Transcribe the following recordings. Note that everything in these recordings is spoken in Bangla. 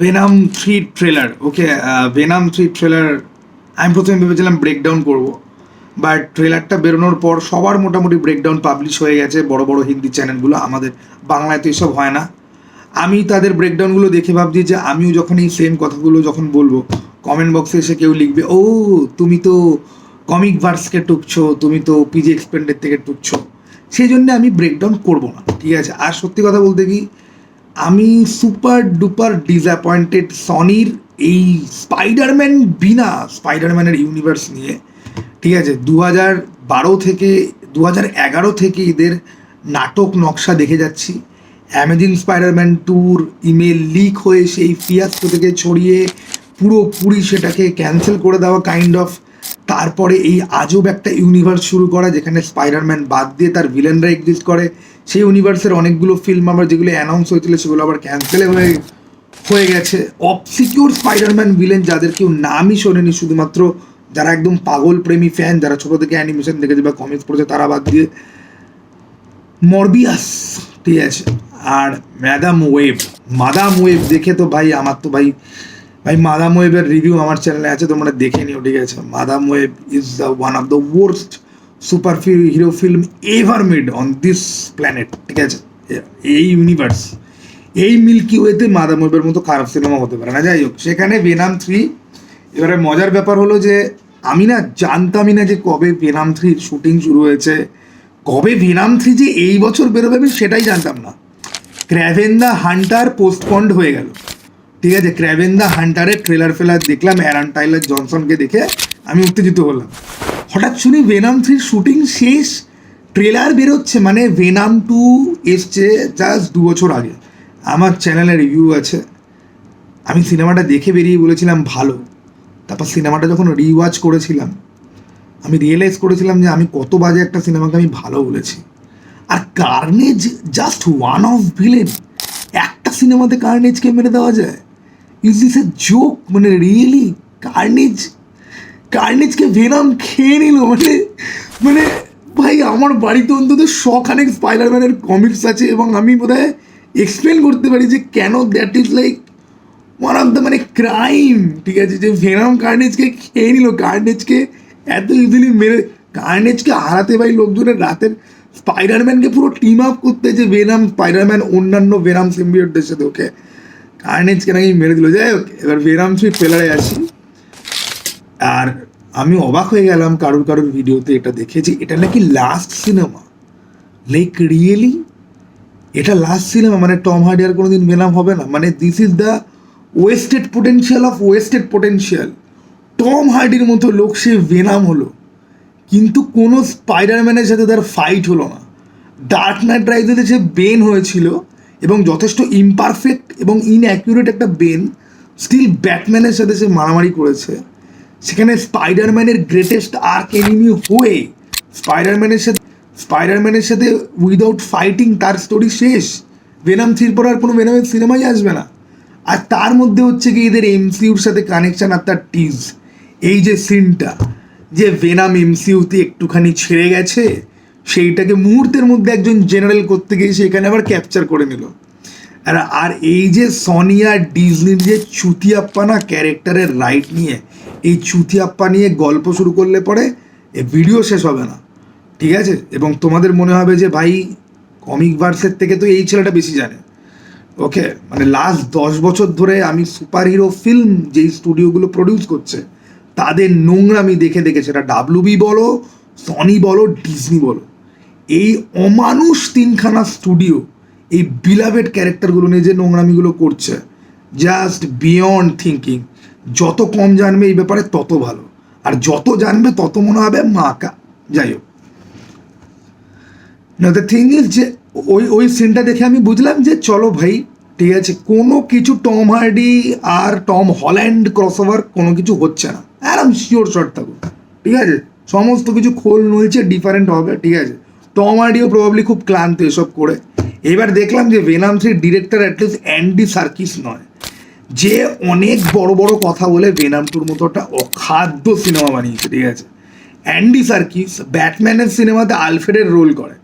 Venom three trailer okay Venom three trailer আমি প্রথমে ভেবেছিলাম ব্রেকডাউন করব বাট ট্রেলারটা বেরোনোর পর সবার মোটামুটি ব্রেকডাউন পাবলিশ হয়ে গেছে, বড় বড় হিন্দি চ্যানেলগুলো আমাদের বাংলায় তো এসব হয় না। আমি তাদের ব্রেকডাউনগুলো দেখে ভাবছি যে আমিও যখন এই সেম কথাগুলো যখন বলব কমেন্ট বক্সে এসে কেউ লিখবে, ও, তুমি তো কমিক ভার্সকে টুকছো, তুমি তো পিজি এক্সপেন্ডের থেকে টুকছো। সেই জন্য আমি ব্রেকডাউন করব না, ঠিক আছে? আর সত্যি কথা বলতে কি আমি সুপার ডুপার ডিসঅ্যাপয়েন্টেড সনির এই স্পাইডারম্যান বিনা স্পাইডারম্যানের ইউনিভার্স নিয়ে। ঠিক আছে দু হাজার বারো থেকে দু হাজার এগারো থেকে এদের নাটক নকশা দেখে যাচ্ছি। Amazing Spiderman tour email leak হয়ে সেই ফিয়াস্কো থেকে ছড়িয়ে পুরোপুরি সেটাকে ক্যান্সেল করে দেওয়া কাইন্ড অফ তারপরে এই আজব একটা ইউনিভার্স শুরু করা যেখানে স্পাইডারম্যান বাদ দিয়ে তার ভিলেনরা এক্সিস্ট করে। সেই ইউনিভার্সের অনেকগুলো ফিল্ম আমার যেগুলো অ্যানাউন্স হয়েছিল সেগুলো আবার ক্যান্সেল হয়ে হয়ে গেছে। অবসিকিউর স্পাইডারম্যান ভিলেন যাদের কেউ নামই শোনেনি, শুধুমাত্র যারা একদম পাগল প্রেমী ফ্যান যারা ছোটো থেকে অ্যানিমেশন দেখেছে বা কমিক্স পড়েছে, তারা বাদ দিয়ে মরবিয়াস ঠিক আছে। আর ম্যাদাম ওয়েব মাদাম ওয়েব দেখে তো ভাই, আমার তো ভাই ভাই মাদাম ওয়েবের রিভিউ আমার চ্যানেলে আছে, তোমরা দেখে নিও, ঠিক আছে? Madame Web is the one of the worst super hero film ever made on this planet ঠিক আছে? এই ইউনিভার্স এই মিল্কি ওয়েতে মাদাম ওয়েবের মতো খারাপ সিনেমা হতে পারে না। যাই হোক, সেখানে বেনাম থ্রি এবারে মজার ব্যাপার হলো যে, আমি না জানতামই না যে কবে ভেনাম থ্রির শুটিং শুরু হয়েছে, কবে ভেনাম থ্রি যে এই বছর বেরোবে আমি সেটাই জানতাম না। ক্র্যাভেন দ্য হান্টার পোস্টপন্ড হয়ে গেল। ঠিক আছে ক্র্যাভেন দ্য হান্টারের ট্রেলার ফেলার দেখলাম অ্যারান টাইলার জনসনকে দেখে আমি উত্তেজিত হলাম। হঠাৎ শুনি ভেনাম থ্রির শুটিং শেষ ট্রেলার বেরোচ্ছে মানে ভেনাম টু এসছে জাস্ট দু বছর আগে। আমার চ্যানেলে রিভিউ আছে। আমি সিনেমাটা দেখে বেরিয়ে বলেছিলাম, ভালো। তারপর সিনেমাটা যখন রিওয়াচ করেছিলাম, আমি রিয়েলাইজ করেছিলাম যে আমি কত বাজে একটা সিনেমাকে আমি ভালো বলেছি। আর Carnage just one of villain একটা সিনেমাতে কার্নেজকে মেরে দেওয়া যায়। ইজ দিস এ জোক মানে রিয়েলি কার্নেজ কার্নেজকে ভেনাম খেয়ে নিল মানে মানে ভাই, আমার বাড়িতে অন্তত শখানেক স্পাইডারম্যানের কমিক্স আছে এবং আমি বোধহয় এক্সপ্লেন করতে পারি যে কেন that is like one of the মানে ক্রাইম ঠিক আছে? যে ভেনাম কার্নেজকে খেয়ে নিল কার্নেজকে এত ইজিলি মেরে কার্নেজকে হারাতে ভাই লোকজনের রাতের স্পাইডারম্যানকে পুরো টিম আপ করতে যে ভেনাম স্পাইডারম্যান অন্যান্য ভেনাম সিম্বিয়টদের সাথে ওকে কার্নেজকে নাকি মেরে দিল। যাই হোক, এবার ভেনাম থ্রি ট্রেলারে আসি। আর আমি অবাক হয়ে গেলাম কারোর কারোর ভিডিওতে এটা দেখেছি এটা নাকি লাস্ট সিনেমা লাইক রিয়েলি এটা লাস্ট সিনেমা মানে টম হার্ডি আর কোনোদিন বেনাম হবে না। মানে this is the wasted potential of wasted potential Tom হার্ডির মতো লোক সে ভেনাম হলো। কিন্তু কোনো স্পাইডারম্যানের সাথে তার ফাইট হলো না। ডার্ক নাইট রাইজেতে সে বেন হয়েছিল এবং যথেষ্ট ইমপারফেক্ট এবং ইনঅ্যাকুরেট একটা বেন স্টিল ব্যাটম্যানের সাথে সে মারামারি করেছে। সেখানে স্পাইডারম্যানের গ্রেটেস্ট আর্ক এনিমি হয়ে স্পাইডারম্যানের সাথে স্পাইডারম্যানের সাথে উইদাউট ফাইটিং তার স্টোরি শেষ। ভেনাম থ্রির পর আর কোনো ভেনামের সিনেমাই আসবে না। আর তার মধ্যে হচ্ছে কি এদের এমসিউর সাথে কানেকশন আর তার টিজ এই যে সিনটা যে ভেনাম এমসিউতে একটুখানি ছেড়ে গেছে, সেইটাকে মুহূর্তের মধ্যে একজন জেনারেল করতে গিয়ে সেখানে আবার ক্যাপচার করে নিল। আর এই যে সনিয়া ডিজনির যে চুতিয়াপ্পানা ক্যারেক্টারের রাইট নিয়ে এই চুতিয়াপ্পা নিয়ে গল্প শুরু করলে পরে এ ভিডিও শেষ হবে না। ঠিক আছে? এবং তোমাদের মনে হবে যে, ভাই কমিক ভার্সের থেকে তো এই ছেলেটা বেশি জানে। ওকে মানে লাস্ট দশ বছর ধরে আমি সুপার হিরো ফিল্ম যেই স্টুডিওগুলো প্রডিউস করছে, তাদের নোংরামি দেখে দেখে সেটা ডাব্লুবি বলো সনি বলো ডিজনি বলো। এই অমানুষ তিনখানা স্টুডিও এই বিলাভেড ক্যারেক্টারগুলো নিয়ে যে নোংরামিগুলো করছে জাস্ট বিয়ন্ড থিঙ্কিং যত কম জানবে এই ব্যাপারে তত ভালো। আর যত জানবে তত মনে হবে মাকা যাই হোক। না দ্য থিং ইজ যে ওই ওই সিনটা দেখে আমি বুঝলাম যে চলো ভাই, ঠিক আছে, কোনো কিছু টম হার্ডি আর টম হল্যান্ড ক্রসওভার কোনো কিছু হচ্ছে না। আরাম শিওর শর্ট থাকুন ঠিক আছে? সমস্ত কিছু খোল নইছে ডিফারেন্ট হবে, ঠিক আছে? টম হার্ডিও প্রবাবলি খুব ক্লান্ত এসব করে। এবার দেখলাম যে ভেনাম থ্রির ডিরেক্টর অ্যাটলিস্ট অ্যান্ডি সার্কিস নয়। যে অনেক বড় বড় কথা বলে ভেনাম টুর মতো একটা অখাদ্য সিনেমা বানিয়েছে, ঠিক আছে? অ্যান্ডি সার্কিস ব্যাটম্যানের সিনেমাতে আলফ্রেডের রোল করে,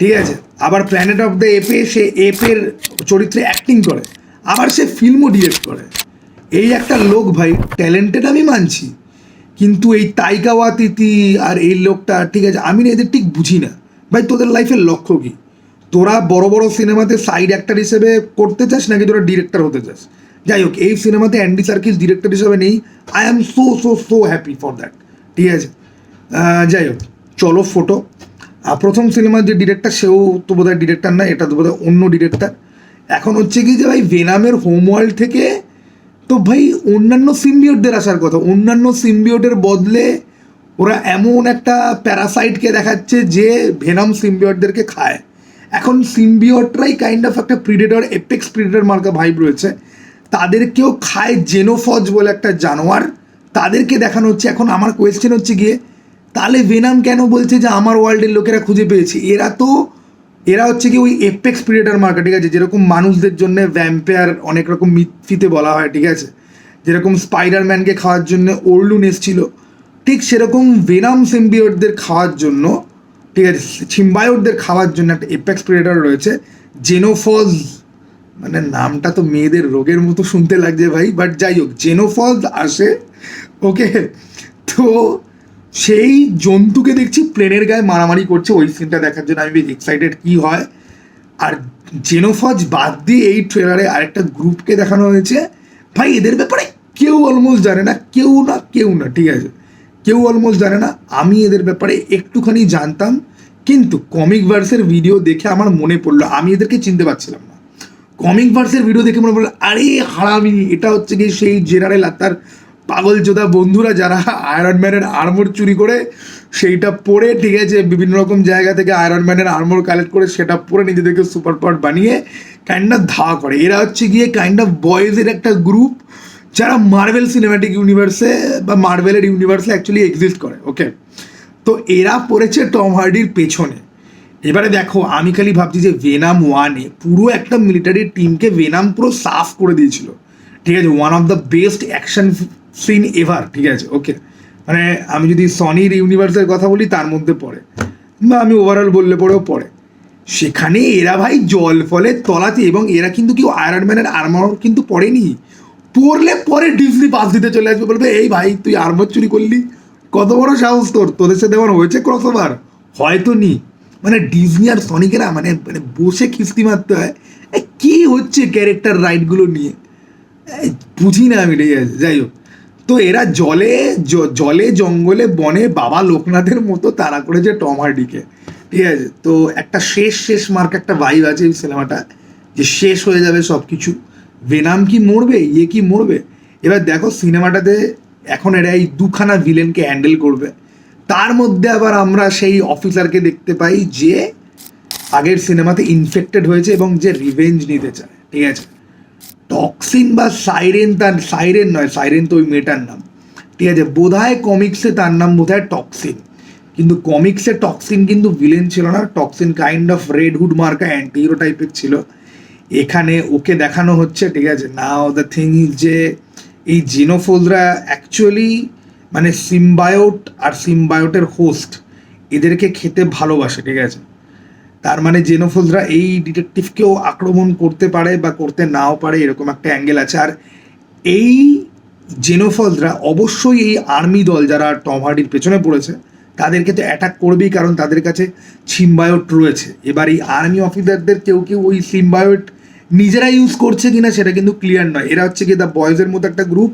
ঠিক আছে? আবার প্ল্যানেট অফ দ্য এপে সে এপের চরিত্রে অ্যাক্টিং করে, আবার সে ফিল্মও ডিরেক্ট করে। এই একটা লোক ভাই ট্যালেন্টেড আমি মানছি, কিন্তু এই তাইকা ওয়াতিতি আর এই লোকটা, ঠিক আছে? আমি না এদের ঠিক বুঝি না। ভাই, তোদের লাইফের লক্ষ্য কী? তোরা বড় বড় সিনেমাতে সাইড অ্যাক্টর হিসেবে করতে চাস নাকি তোরা ডিরেক্টর হতে চাস? যাই হোক, এই সিনেমাতে অ্যান্ডি সার্কিস ডিরেক্টর হিসেবে নেই। I am so so so happy for that ঠিক আছে? যাই হোক, চলো ফটো প্রথম সিনেমার যে ডিরেক্টর সেও তো বোধহয় ডিরেক্টর না, এটা তো বোধহয় অন্য ডিরেক্টর এখন হচ্ছে কি যে ভাই ভেনামের হোমওয়ার্ল্ড থেকে তো ভাই, অন্যান্য সিম্বিওটদের আসার কথা। অন্যান্য সিম্বিওটের বদলে ওরা এমন একটা প্যারাসাইটকে দেখাচ্ছে যে ভেনাম সিম্বিওটদেরকে খায়। এখন সিম্বিওটরাই কাইন্ড অফ একটা প্রিডেটর এপেক্স প্রিডেটর মার্কা ভাইব রয়েছে। তাদেরকেও খায় জেনোফজ বলে একটা জানোয়ার। তাদেরকে দেখানো হচ্ছে। এখন আমার কোয়েশ্চেন হচ্ছে গিয়ে, তাহলে ভেনাম কেন বলছে যে আমার ওয়ার্ল্ডের লোকেরা খুঁজে পেয়েছে? এরা তো, এরা হচ্ছে কি ওই এপেক্স প্রিডেটার মার্কা ঠিক আছে? যেরকম মানুষদের জন্য ভ্যাম্পায়ার অনেক রকম মিথিতে বলা হয়, ঠিক আছে? যেরকম স্পাইডারম্যানকে খাওয়ার জন্য ওরলুন এসছিল, ঠিক সেরকম ভেনাম সিম্বিওটদের খাওয়ার জন্য, ঠিক আছে? সিম্বায়োটদের খাওয়ার জন্য একটা এপেক্স প্রিডেটার রয়েছে, জেনোফজ মানে নামটা তো মেয়েদের রোগের মতো শুনতে লাগছে ভাই বাট যাই হোক জেনোফজ আসে ওকে তো সেই জন্তুকে দেখছি প্লেনের গায়ে মারামারি করছে, ওই সিনটা দেখার জন্য আমি বেশ এক্সাইটেড কি হয়। আর জেনোফজ বাদ দিয়ে এই ট্রেলারে আরেকটা গ্রুপকে দেখানো হয়েছে। ভাই, এদের ব্যাপারে কেউ অলমোস্ট জানে না, কেউ না কেউ না, ঠিক আছে? কেউ অলমোস্ট জানে না, আমি এদের ব্যাপারে একটুখানি জানতাম, কিন্তু কমিক ভার্সের ভিডিও দেখে আমার মনে পড়ল, আমি এদেরকে চিনতে পারছিলাম না। কমিক ভার্সের ভিডিও দেখে মনে পড়ল, আরে হারামি, এটা হচ্ছে কি সেই জেনারেল আর তার পাগল যোধা বন্ধুরা যারা আয়রন ম্যানের আর্মর চুরি করে, সেইটা পরে, ঠিক আছে, বিভিন্ন রকম জায়গা থেকে আয়রন ম্যানের আর্মর কালেক্ট করে সেটা পরে নিজেদেরকে সুপার পাওয়ার বানিয়ে কাইন্ড অফ ধা করে। এরা হচ্ছে গিয়ে কাইন্ড অফ বয়েজের একটা গ্রুপ যারা মার্বেল সিনেম্যাটিক ইউনিভার্সে বা মার্বেলের ইউনিভার্সে অ্যাকচুয়ালি এক্সিস্ট করে ওকে তো এরা পড়েছে টম হার্ডির পেছনে। এবারে দেখো, আমি খালি ভাবছি যে ভেনাম ওয়ানে পুরো একটা মিলিটারি টিমকে ভেনাম পুরো সাফ করে দিয়েছিল। ঠিক আছে one of the best action scene ever ঠিক আছে ওকে মানে আমি যদি সনির ইউনিভার্সের কথা বলি, তার মধ্যে পড়ে। বা আমি ওভারঅল বললে পরেও পড়ে। সেখানে এরা ভাই জল ফলে তলাতে এবং এরা কিন্তু কেউ আয়রন ম্যানের আর্মার কিন্তু পড়েনি পড়লে পরে ডিজনি পাস দিতে চলে আসবে, বলবে, এই ভাই, তুই আর্মার চুরি করলি? কত বড় সাহস তোর? তোদের সাথে আমার হয়েছে ক্রস ওভার হয়তো নি। মানে ডিজনি আর সনিকেরা মানে মানে বসে কিস্তি মারতে হয়। কি হচ্ছে ক্যারেক্টার রাইটগুলো নিয়ে? বুঝি না আমি, ঠিক আছে, যাই হোক। তো এরা জলে জলে, জঙ্গলে, বনে বাবা লোকনাথের মতো তাড়া করেছে টম হার্ডিকে ঠিক আছে, তো একটা শেষ শেষ মার্ক একটা ভাইব আছে এই সিনেমাটা যে শেষ হয়ে যাবে সব কিছু ভেনাম কি মরবে? ইয়ে কি মরবে? এবার দেখো সিনেমাটাতে এখন এরা এই দুখানা ভিলেনকে হ্যান্ডেল করবে। তার মধ্যে আবার আমরা সেই অফিসারকে দেখতে পাই যে আগের সিনেমাতে ইনফেক্টেড হয়েছে এবং যে রিভেঞ্জ নিতে চায়, ঠিক আছে? টক্সিন বা সাইরেন তার সাইরেন নয় সাইরেন তো ওই মেয়েটার নাম। ঠিক আছে, বোধহয় কমিক্সে তার নাম বোধহয় টক্সিন কিন্তু কমিক্সে টক্সিন কিন্তু ভিলেন ছিল না Toxin kind of Red Hood মার্কা অ্যান্টি হিরো টাইপের ছিল। এখানে ওকে দেখানো হচ্ছে, ঠিক আছে? নাও দ্য থিং ইজ যে এই জিনোফোলরা অ্যাকচুয়ালি মানে সিম্বায়োট আর সিম্বায়োটের হোস্ট এদেরকে খেতে ভালোবাসে, ঠিক আছে? তার মানে জেনোফোলরা এই ডিটেকটিভকেও আক্রমণ করতে পারে বা করতে নাও পারে, এরকম একটা অ্যাঙ্গেল আছে। আর এই জেনোফলরা অবশ্যই এই আর্মি দল যারা টম হার্ডির পেছনে পড়েছে, তাদেরকে তো অ্যাটাক করবেই, কারণ তাদের কাছে সিম্বায়োট রয়েছে। এবার এই আর্মি অফিসারদের কেউ কেউ ওই সিম্বায়োট নিজেরা ইউজ করছে কিনা সেটা কিন্তু ক্লিয়ার নয়। এরা হচ্ছে কি দ্য বয়েজের মতো একটা গ্রুপ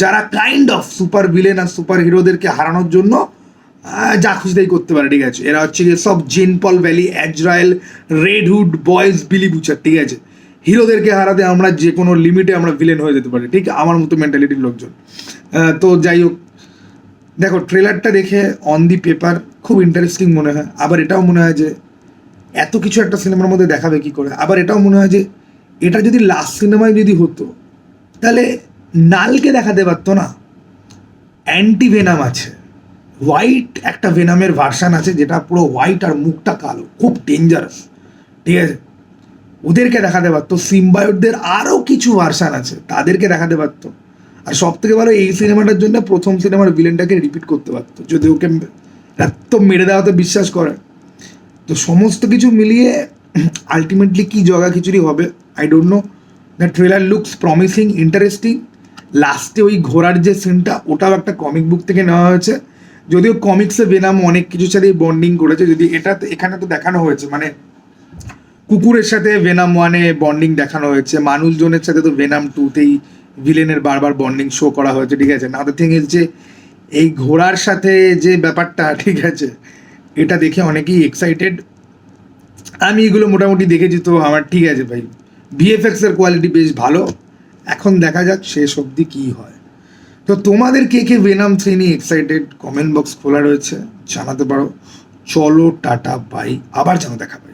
যারা কাইন্ড অফ সুপার ভিলেন আর সুপার হিরোদেরকে হারানোর জন্য যা খুশি তাই করতে পারে, ঠিক আছে? এরা হচ্ছে গিয়ে সব Jean, Paul Valley Azrael Red Hood, Boys, Billy Butcher, ঠিক আছে? হিরোদেরকে হারাতে আমরা যে কোনো লিমিটে আমরা ভিলেন হয়ে যেতে পারি, ঠিক আমার মতো মেন্টালিটির লোকজন। তো যাই হোক, দেখো ট্রেলারটা দেখে অন দি পেপার খুব ইন্টারেস্টিং মনে হয়। আবার এটাও মনে হয় যে, এত কিছু একটা সিনেমার মধ্যে দেখাবে কি করে? আবার এটাও মনে হয় যে, এটা যদি লাস্ট সিনেমায় যদি হতো, তাহলে নালকে দেখাতে পারতো না। অ্যান্টি ভেনাম আছে। হোয়াইট একটা ভেনামের ভার্সান আছে যেটা পুরো হোয়াইট আর মুখটা কালো, খুব ডেঞ্জারাস ঠিক আছে? ওদেরকে দেখাতে পারতো। সিম্বায়োটদের আরও কিছু ভার্সান আছে, তাদেরকে দেখাতে পারতো। আর সব থেকে ভালো এই সিনেমাটার জন্য প্রথম সিনেমার ভিলেনটাকে রিপিট করতে পারতো। যদি ওকে এত মেরে দেওয়াতে বিশ্বাস করে। তো সমস্ত কিছু মিলিয়ে আলটিমেটলি কি জগা খিচুড়ি হবে I don't know the trailer looks promising interesting লাস্টে ওই ঘোড়ার যে সিনটা ওটাও একটা কমিক বুক থেকে নেওয়া হয়েছে। যদিও কমিক্সে বেনাম অনেক কিছুর সাথেই বন্ডিং করেছে, যদি এটা এখানে তো দেখানো হয়েছে মানে কুকুরের সাথে ভেনাম ওয়ানে বন্ডিং দেখানো হয়েছে, মানুষজনের সাথে তো ভেনাম টুতেই ভিলেনের বারবার বন্ডিং শো করা হয়েছে, ঠিক আছে? না থিং ইজ যে, এই ঘোড়ার সাথে যে ব্যাপারটা, ঠিক আছে, এটা দেখে অনেকেই এক্সাইটেড আমি এগুলো মোটামুটি দেখেছি, তো আমার ঠিক আছে ভাই। ভিএফএক্স এর কোয়ালিটি বেশ ভালো। এখন দেখা যাক শেষ অবধি কী হয়। তো তোমাদের কে কে বেনাম থ্রি নিয়ে এক্সাইটেড কমেন্ট বক্স খোলা রয়েছে। জানাতে পারো। চলো টাটা বাই আবার যেন দেখা পাই।